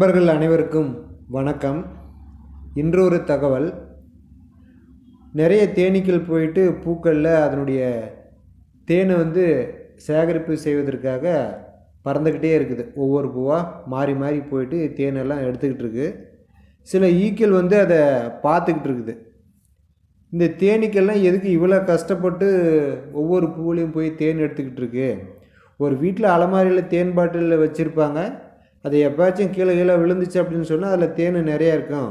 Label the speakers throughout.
Speaker 1: நண்பர்கள் அனைவருக்கும் வணக்கம். இன்று ஒரு தகவல். நிறைய தேனீக்கள் போயிட்டு பூக்களில் அதனுடைய தேனை வந்து சேகரிப்பு செய்வதற்காக பறந்துக்கிட்டே இருக்குது. ஒவ்வொரு பூவாக மாறி மாறி போயிட்டு தேனெல்லாம் எடுத்துக்கிட்டு இருக்கு. சில ஈக்கள் வந்து அதை பார்த்துக்கிட்டு இருக்குது. இந்த தேனீக்கள்லாம் எதுக்கு இவ்வளோ கஷ்டப்பட்டு ஒவ்வொரு பூவிலையும் போய் தேன் எடுத்துக்கிட்டு இருக்கு? ஒரு வீட்டில் அலமாரியில் தேன் பாட்டிலில் வச்சுருப்பாங்க. அது எப்போயாச்சும் கீழே கீழே விழுந்துச்சு அப்படின்னு சொன்னால் அதில் தேன் நிறையா இருக்கும்.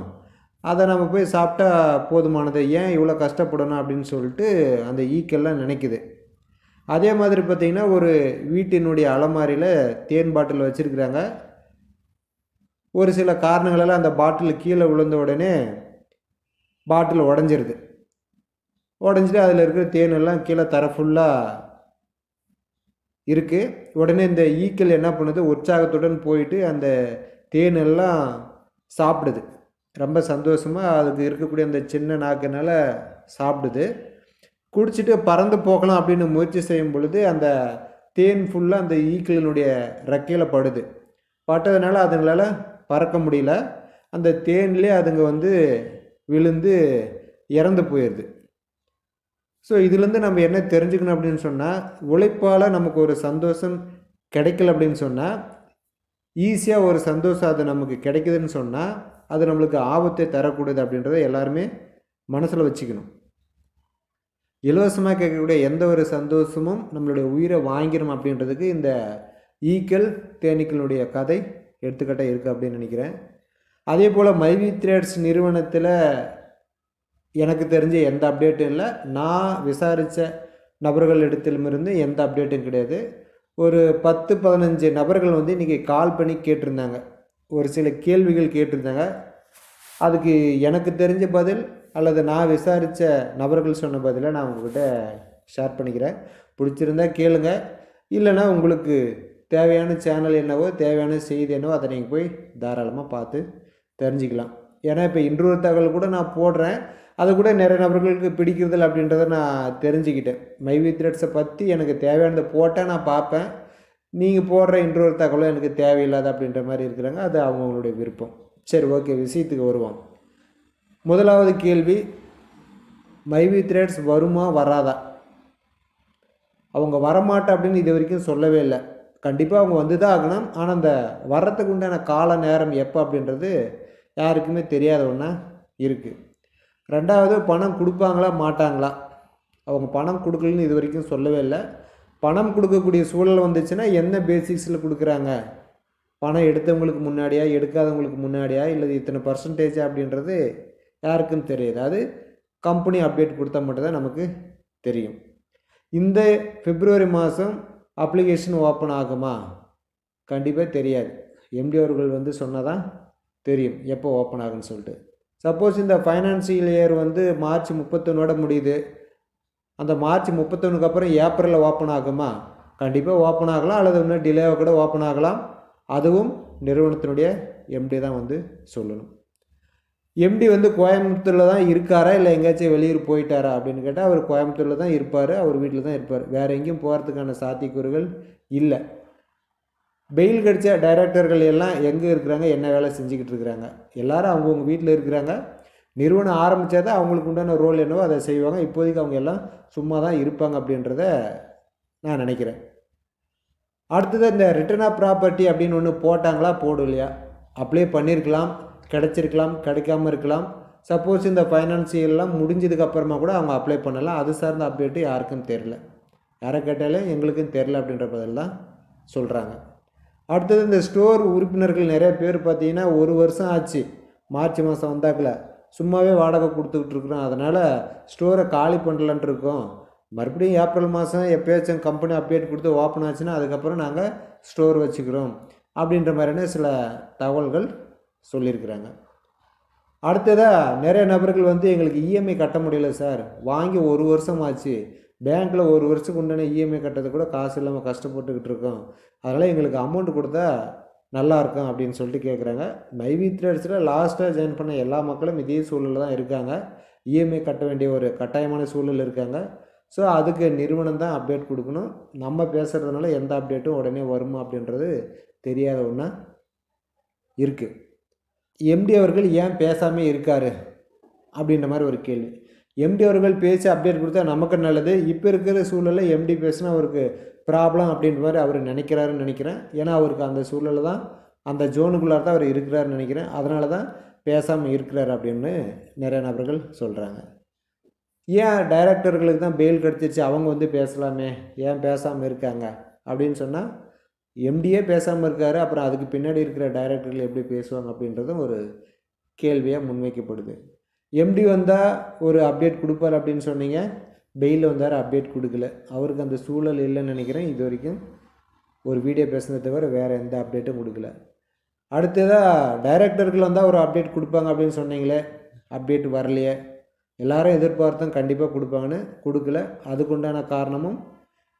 Speaker 1: அதை நம்ம போய் சாப்பிட்டா போதுமானது. ஏன் இவ்வளோ கஷ்டப்படணும் அப்படின்னு சொல்லிட்டு அந்த ஈக்கெல்லாம் நினைக்குது. அதே மாதிரி பார்த்திங்கன்னா ஒரு வீட்டினுடைய அலமாரியில் தேன் பாட்டில் வச்சுருக்குறாங்க. ஒரு சில காரணங்களால் அந்த பாட்டில் கீழே விழுந்த உடனே பாட்டில் உடஞ்சிருது. உடஞ்சிட்டு அதில் இருக்கிற தேனெல்லாம் கீழே தர ஃபுல்லாக இருக்குது உடனே இந்த ஈக்கள் என்ன பண்ணுது? உற்சாகத்துடன் போயிட்டு அந்த தேனெல்லாம் சாப்பிடுது. ரொம்ப சந்தோஷமாக அதுக்கு இருக்கக்கூடிய அந்த சின்ன நாக்குனால சாப்பிடுது. குடிச்சிட்டு பறந்து போகலாம் அப்படின்னு முயற்சி செய்யும் பொழுது அந்த தேன் ஃபுல்லாக அந்த ஈக்களினுடைய ரெக்கையில் படுது. பட்டதுனால அதுங்களால் பறக்க முடியல. அந்த தேன்லேயே அதுங்க வந்து விழுந்து இறந்து போயிடுது ஸோ இதுலேருந்து நம்ம என்ன தெரிஞ்சுக்கணும் அப்படின்னு சொன்னால் உழைப்பால் நமக்கு ஒரு சந்தோஷம் கிடைக்கல அப்படின்னு சொன்னால் ஈஸியாக ஒரு சந்தோஷம் அது நமக்கு கிடைக்குதுன்னு சொன்னால் அது நம்மளுக்கு ஆபத்தை தரக்கூடாது அப்படின்றத எல்லாருமே மனசில் வச்சுக்கணும். இலவசமாக கேட்கக்கூடிய எந்த ஒரு சந்தோஷமும் நம்மளுடைய உயிரை வாங்கிடும் அப்படின்றதுக்கு இந்த ஈக்கள் தேனீக்களுடைய கதை எடுத்துக்காட்டாக இருக்குது அப்படின்னு நினைக்கிறேன். அதே போல் மைவி த்ரேட்ஸ் நிறுவனத்தில் எனக்கு தெரிஞ்ச எந்த அப்டேட்டும் இல்லை. நான் விசாரித்த நபர்கள் இடத்திலுமிருந்து எந்த அப்டேட்டும் கிடையாது. ஒரு பத்து பதினஞ்சு நபர்கள் வந்து இன்றைக்கி கால் பண்ணி கேட்டிருந்தாங்க. ஒரு சில கேள்விகள் கேட்டிருந்தாங்க. அதுக்கு எனக்கு தெரிஞ்ச பதில் அல்லது நான் விசாரித்த நபர்கள் சொன்ன பதிலை நான் உங்கள்கிட்ட ஷேர் பண்ணிக்கிறேன். பிடிச்சிருந்தா கேளுங்க. இல்லைன்னா உங்களுக்கு தேவையான சேனல் என்னவோ தேவையான செய்தி என்னவோ அதை நீங்கள் போய் தாராளமாக பார்த்து தெரிஞ்சுக்கலாம். ஏன்னா இப்போ இன்றொரு தகவல் கூட நான் போடுறேன். அது கூட நிறைய நபர்களுக்கு பிடிக்கிறதில்ல அப்படின்றத நான் தெரிஞ்சுக்கிட்டேன். மைவி த்ரெட்ஸை பற்றி எனக்கு தேவையானதை போட்டால் நான் பார்ப்பேன். நீங்கள் போடுற இன்னொரு தகவலும் எனக்கு தேவையில்லாத அப்படின்ற மாதிரி இருக்கிறாங்க. அது அவங்களுடைய விருப்பம். சரி ஓகே விஷயத்துக்கு வருவோம். முதலாவது கேள்வி மைவி த்ரெட்ஸ் வருமா வராதா? அவங்க வரமாட்டேன் அப்படின்னு இது வரைக்கும் சொல்லவே இல்லை. கண்டிப்பாக அவங்க வந்து தான் ஆகணும். ஆனால் அந்த வர்றதுக்கு உண்டான கால நேரம் எப்போ அப்படின்றது யாருக்குமே தெரியாத ஒன்றா இருக்குது ரெண்டாவது பணம் கொடுப்பாங்களா மாட்டாங்களா? அவங்க பணம் கொடுக்கலன்னு இது வரைக்கும் சொல்லவே இல்லை. பணம் கொடுக்கக்கூடிய சூழல் வந்துச்சுன்னா என்ன பேசிக்ஸில் கொடுக்குறாங்க? பணம் எடுத்தவங்களுக்கு முன்னாடியா எடுக்காதவங்களுக்கு முன்னாடியா இல்லை இத்தனை பர்சன்டேஜ் அப்படின்றது யாருக்கும் தெரியாது. அது கம்பெனி அப்டேட் கொடுத்தா மட்டும்தான் நமக்கு தெரியும். இந்த பிப்ரவரி மாதம் அப்ளிகேஷன் ஓப்பன் ஆகுமா? கண்டிப்பாக தெரியாது. எம்டி அவர்கள் வந்து சொன்னால் தான் தெரியும். எப்போ ஓப்பன் ஆகுன்னு சொல்லிட்டு. சப்போஸ் இந்த ஃபைனான்சியல் இயர் வந்து மார்ச் முப்பத்தொன்னோட முடியுது. அந்த மார்ச் முப்பத்தொன்னுக்கு அப்புறம் ஏப்ரலில் ஓப்பன் ஆகுமா? கண்டிப்பாக ஓப்பன் ஆகலாம். அல்லது இன்னும் டிலேவாக கூட ஓப்பன் ஆகலாம். அதுவும் நிறுவனத்தினுடைய எம்டி தான் வந்து சொல்லணும். எம்டி வந்து கோயம்புத்தூரில் தான் இருக்காரா? இல்லை எங்கேயாச்சும் வெளியூர் போயிட்டாரா? அப்படின்னு கேட்டால் அவர் கோயம்புத்தூரில் தான் இருப்பார். அவர் வீட்டில் தான் இருப்பார். வேறு எங்கேயும் போகிறதுக்கான சாத்தியக்கூறுகள் இல்லை. பெயில் கிடைச்ச டைரக்டர்கள் எல்லாம் எங்கே இருக்கிறாங்க என்ன வேலை செஞ்சுக்கிட்டு இருக்கிறாங்க? எல்லாரும் அவங்கவுங்க வீட்டில் இருக்கிறாங்க. நிறுவனம் ஆரம்பித்தா தான் அவங்களுக்கு உண்டான ரோல் என்னவோ அதை செய்வாங்க. இப்போதைக்கு அவங்க எல்லாம் சும்மா தான் இருப்பாங்க அப்படின்றத நான் நினைக்கிறேன். அடுத்தது இந்த ரிட்டர்ன் ஆஃப் ப்ராப்பர்ட்டி அப்படின்னு ஒன்று போட்டாங்களா? போடலையா? அப்ளை பண்ணியிருக்கலாம் கிடச்சிருக்கலாம் கிடைக்காம இருக்கலாம். சப்போஸ் இந்த ஃபைனான்சியல்லாம் முடிஞ்சதுக்கு அப்புறமா கூட அவங்க அப்ளை பண்ணலாம். அது சார்ந்த அப்டேட்டு யாருக்கும் தெரில யாரை கேட்டாலும் எங்களுக்கும் தெரில அப்படின்ற பதில் தான் சொல்கிறாங்க அடுத்தது இந்த ஸ்டோர் உறுப்பினர்கள் நிறைய பேர் பார்த்தீங்கன்னா ஒரு வருஷம் ஆச்சு. மார்ச் மாதம் வந்தாக்கில் சும்மாவே வாடகை கொடுத்துக்கிட்டு இருக்கிறோம். அதனால் ஸ்டோரை காலி பண்ணலான்ட்டு இருக்கோம். மறுபடியும் ஏப்ரல் மாதம் எப்போயாச்சும் கம்பெனி அப்டேட் கொடுத்து ஓப்பன் ஆச்சுன்னா அதுக்கப்புறம் நாங்கள் ஸ்டோர் வச்சுக்கிறோம். அப்படின்ற மாதிரியான சில தகவல்கள் சொல்லியிருக்கிறாங்க. அடுத்ததாக நிறைய நபர்கள் வந்து எங்களுக்கு இஎம்ஐ கட்ட முடியல சார். வாங்கி ஒரு வருஷம் ஆச்சு. பேங்க்கில் ஒரு வருஷத்துக்கு உண்டான இஎம்ஐ கட்டுறது கூட காசு இல்லாமல் கஷ்டப்பட்டுக்கிட்டு இருக்கோம். அதனால் எங்களுக்கு அமௌண்ட் கொடுத்தா நல்லா இருக்கும் அப்படின்னு சொல்லிட்டு கேட்குறாங்க மைவி த்ரெட்ஸில் லாஸ்ட்டாக ஜாயின் பண்ண எல்லா மக்களும் இதே சூழலில் தான் இருக்காங்க. இஎம்ஐ கட்ட வேண்டிய ஒரு கட்டாயமான சூழல் இருக்காங்க. ஸோ அதுக்கு நிறுவனம் தான் அப்டேட் கொடுக்கணும். நம்ம பேசுகிறதுனால எந்த அப்டேட்டும் உடனே வருமா அப்படின்றது தெரியாத ஒன்றா இருக்குது எம்டி அவர்கள் ஏன் பேசாமல் இருக்கார்? அப்படின்ற மாதிரி ஒரு கேள்வி. எம்டி அவர்கள் பேசி அப்டேட் கொடுத்தா நமக்கு நல்லது. இப்போ இருக்கிற சூழலில் எம்டி பேசினா அவருக்கு ப்ராப்ளம் அப்படின்ற மாதிரி அவர் நினைக்கிறாருன்னு நினைக்கிறேன். ஏன்னா அவருக்கு அந்த சூழலில் தான் அந்த ஜோனுக்குள்ளார தான் அவர் இருக்கிறாருன்னு நினைக்கிறேன். அதனால தான் பேசாமல் இருக்கிறார் அப்படின்னு நிறைய நபர்கள் சொல்கிறாங்க ஏன் டைரக்டர்களுக்கு தான் பெயில் கிடச்சிருச்சு? அவங்க வந்து பேசலாமே. ஏன் பேசாமல் இருக்காங்க? அப்படின்னு சொன்னால் எம்டியே பேசாமல் இருக்கார். அப்புறம் அதுக்கு பின்னாடி இருக்கிற டைரக்டர்கள் எப்படி பேசுவாங்க அப்படின்றதும் ஒரு கேள்வியாக முன்வைக்கப்படுது. எம்டி வந்தால் ஒரு அப்டேட் கொடுப்பார் அப்படின்னு சொன்னீங்க. பெயில் வந்தார் அப்டேட் கொடுக்கல. அவருக்கு அந்த சூழல் இல்லைன்னு நினைக்கிறேன். இது வரைக்கும் ஒரு வீடியோ பேசுனதை தவிர வேறு எந்த அப்டேட்டும் கொடுக்கல. அடுத்ததாக டைரக்டர்கள் வந்தால் ஒரு அப்டேட் கொடுப்பாங்க அப்படின்னு சொன்னீங்களே அப்டேட் வரலையே. எல்லாரும் எதிர்பார்த்தும் கண்டிப்பாக கொடுப்பாங்கன்னு கொடுக்கல. அதுக்குண்டான காரணமும்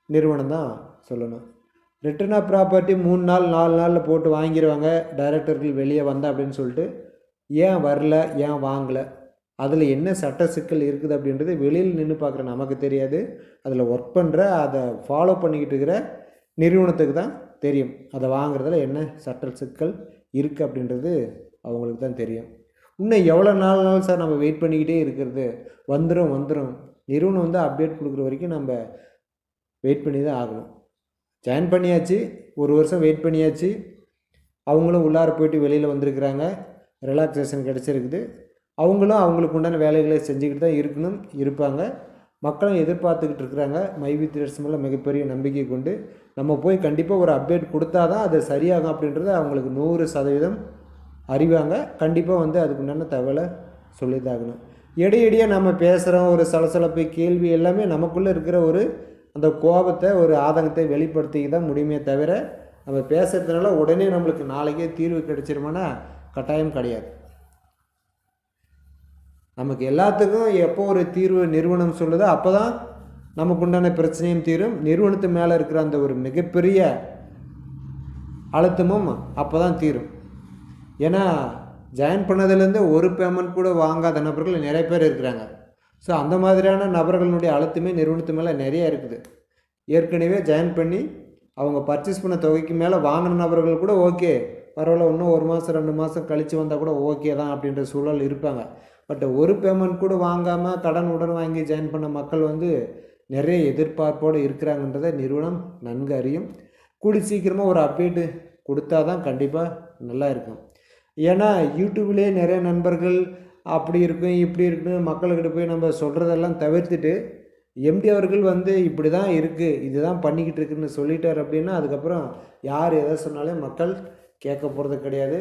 Speaker 1: நிறுவனம் தான் சொல்லணும். ரிட்டர்ன் ஆஃப் ப்ராப்பர்ட்டி மூணு நாள் நாலு நாளில் போட்டு வாங்கிடுவாங்க டைரக்டர்கள் வெளியே வந்தா அப்படின்னு சொல்லிட்டு ஏன் வரல ஏன் வாங்கலை? அதில் என்ன சட்ட சிக்கல் இருக்குது அப்படின்றது வெளியில் நின்று பார்க்குற நமக்கு தெரியாது. அதில் ஒர்க் பண்ணுற அதை ஃபாலோ பண்ணிக்கிட்டு இருக்கிற நிறுவனத்துக்கு தான் தெரியும். அதை வாங்குறதுல என்ன சட்ட சிக்கல் இருக்குது அப்படின்றது அவங்களுக்கு தான் தெரியும். இன்னும் எவ்வளோ நாள் நாள் சார் நம்ம வெயிட் பண்ணிக்கிட்டே இருக்கிறது? வந்துடும் வந்துடும் நிறுவனம் வந்து அப்டேட் கொடுக்குற வரைக்கும் நம்ம வெயிட் பண்ணி தான் ஆகணும். ஜாயின் பண்ணியாச்சு ஒரு வருஷம் வெயிட் பண்ணியாச்சு. அவங்களும் உள்ளார போயிட்டு வெளியில் வந்திருக்கிறாங்க. ரிலாக்ஸேஷன் கிடச்சிருக்குது. அவங்களும் அவங்களுக்கு உண்டான வேலைகளை செஞ்சுக்கிட்டு தான் இருக்கணும் இருப்பாங்க. மக்களும் எதிர்பார்த்துக்கிட்டு இருக்கிறாங்க. மைவி தியேட்டர்ஸ் மேலே மிகப்பெரிய நம்பிக்கை கொண்டு நம்ம போய் கண்டிப்பாக ஒரு அப்டேட் கொடுத்தா தான் அது சரியாகும் அப்படின்றது அவங்களுக்கு நூறு சதவீதம் அறிவாங்க. கண்டிப்பாக வந்து அதுக்கு உண்டான தகவலை சொல்லித்தாகணும். இடையடியாக நம்ம பேசுகிறோம் ஒரு சலசலப்பு கேள்வி எல்லாமே நமக்குள்ளே இருக்கிற ஒரு அந்த கோபத்தை ஒரு ஆதங்கத்தை வெளிப்படுத்திக்க தான் முடியுமே தவிர நம்ம பேசுறதுனால உடனே நம்மளுக்கு நாளைக்கே தீர்வு கிடைச்சிருமானா? கட்டாயம் கிடையாது. நமக்கு எல்லாத்துக்கும் எப்போ ஒரு தீர்வு நிறுவனம் சொல்லுதோ அப்போ தான் நமக்கு உண்டான பிரச்சனையும் தீரும். நிறுவனத்து மேலே இருக்கிற அந்த ஒரு மிகப்பெரிய அழுத்தமும் அப்போ தான் தீரும். ஏன்னா ஜாயின் பண்ணதுலேருந்து ஒரு பேமெண்ட் கூட வாங்காத நபர்கள் நிறைய பேர் இருக்கிறாங்க. ஸோ அந்த மாதிரியான நபர்களுடைய அழுத்தமே நிறுவனத்து மேலே நிறைய இருக்குது. ஏற்கனவே ஜாயின் பண்ணி அவங்க பர்ச்சேஸ் பண்ண தொகைக்கு மேலே வாங்கின நபர்கள் கூட ஓகே பரவாயில்ல இன்னும் ஒரு மாதம் ரெண்டு மாதம் கழித்து வந்தால் கூட ஓகே தான் அப்படின்ற சூழல் இருப்பாங்க. பட் ஒரு பேமெண்ட் கூட வாங்காமல் கடன் உடன் வாங்கி ஜாயின் பண்ண மக்கள் வந்து நிறைய எதிர்பார்ப்போடு இருக்கிறாங்கன்றதை நிறுவனம் நன்கு அறியும். கூடி சீக்கிரமாக ஒரு அப்டேட்டு கொடுத்தா தான் கண்டிப்பாக நல்லா இருக்கும். ஏன்னா யூடியூப்லேயே நிறைய நண்பர்கள் அப்படி இருக்கும் இப்படி இருக்குன்னு மக்கள்கிட்ட போய் நம்ம சொல்கிறதெல்லாம் தவிர்த்துட்டு எம்டி அவர்கள் வந்து இப்படி தான் இருக்குது இதுதான் பண்ணிக்கிட்டு இருக்குன்னு சொல்லிட்டார் அப்படின்னா அதுக்கப்புறம் யார் எதை சொன்னாலும் மக்கள் கேட்க போகிறது கிடையாது.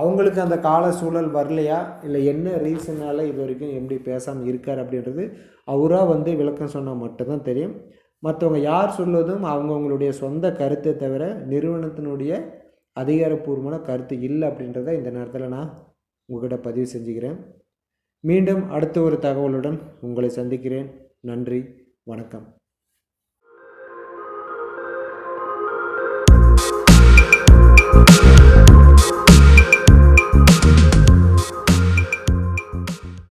Speaker 1: அவங்களுக்கு அந்த கால சூழல் வரலையா? இல்லை என்ன ரீசனால் இது வரைக்கும் எப்படி பேசாமல் இருக்கார் அப்படின்றது அவராக வந்து விளக்கம் சொன்னால் மட்டும்தான் தெரியும். மற்றவங்க யார் சொல்வதும் அவங்கவுங்களுடைய சொந்த கருத்தை தவிர நிறுவனத்தினுடைய அதிகாரப்பூர்வமான கருத்து இல்லை அப்படின்றத இந்த நேரத்தில் நான் உங்கள்கிட்ட பதிவு செஞ்சுக்கிறேன். மீண்டும் அடுத்த ஒரு தகவலுடன் உங்களை சந்திக்கிறேன். நன்றி வணக்கம்.